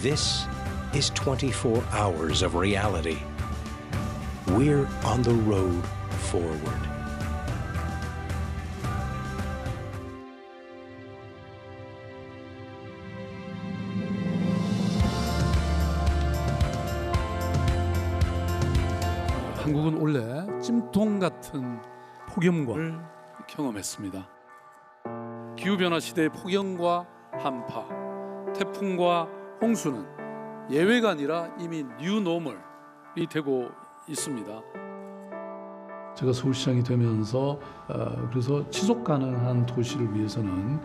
This is 24 hours of reality. We're on the road forward. 한국은 원래 찜통 같은 폭염을 경험했습니다. 기후 변화 시대의 폭염과 한파, 태풍과 홍수는 예외가 아니라 이미 뉴노멀이 되고 있습니다. 제가 서울시장이 되면서 어, 그래서 지속 가능한 도시를 위해서는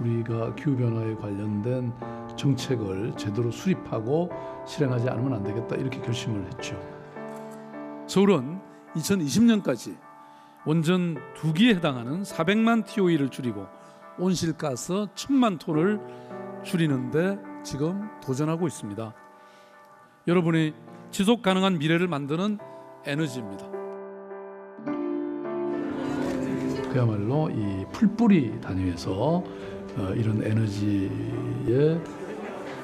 우리가 기후 변화에 관련된 정책을 제대로 수립하고 실행하지 않으면 안 되겠다 이렇게 결심을 했죠. 서울은 2020년까지 원전 두 기에 해당하는 400만 TOE를 줄이고 온실가스 1000만 톤을 줄이는데 지금 도전하고 있습니다. 여러분이 지속 가능한 미래를 만드는 에너지입니다. 그야말로 이 풀뿌리 단위에서 어, 이런 에너지의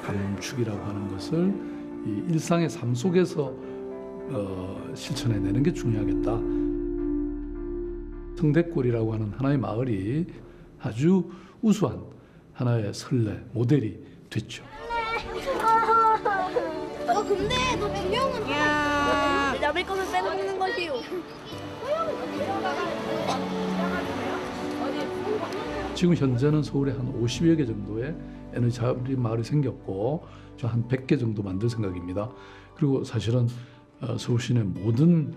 감축이라고 하는 것을 이 일상의 삶 속에서 어, 실천해내는 게 중요하겠다. 성대골이라고 하는 하나의 마을이 아주 우수한 하나의 설레 모델이 됐죠. 어 근데 너두 명은 남의 것을 빼먹는 것이요. 지금 현재는 서울에 한 50여 개 정도의 에너지 자립 마을이 생겼고 저한 100개 정도 만들 생각입니다. 그리고 사실은 어, 서울 시내 모든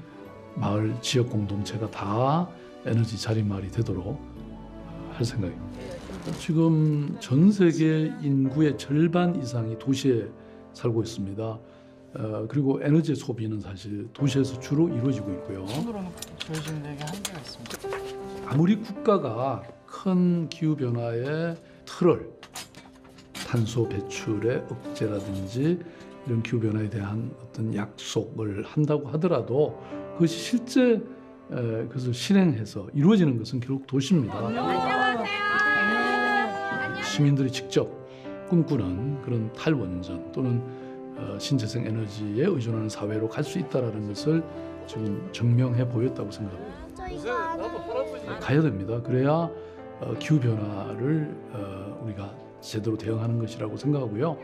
마을 지역 공동체가 다 에너지 자립 마을이 되도록 할 생각입니다. 지금 전 세계 인구의 절반 이상이 도시에 살고 있습니다. 어, 그리고 에너지 소비는 사실 도시에서 주로 이루어지고 있고요. 손으로는 지어지는 데게 한계가 있습니다. 아무리 국가가 큰 기후 변화의 틀을 탄소 배출의 억제라든지 이런 기후 변화에 대한 어떤 약속을 한다고 하더라도 그것이 실제 에, 그것을 실행해서 이루어지는 것은 결국 도시입니다. 시민들이 직접 꿈꾸는 그런 탈원전 또는 어, 신재생 에너지에 의존하는 사회로 갈 수 있다라는 것을 지금 증명해 보였다고 생각합니다. 하는데. 가야 됩니다. 그래야 어, 기후 변화를 어, 우리가 제대로 대응하는 것이라고 생각하고요.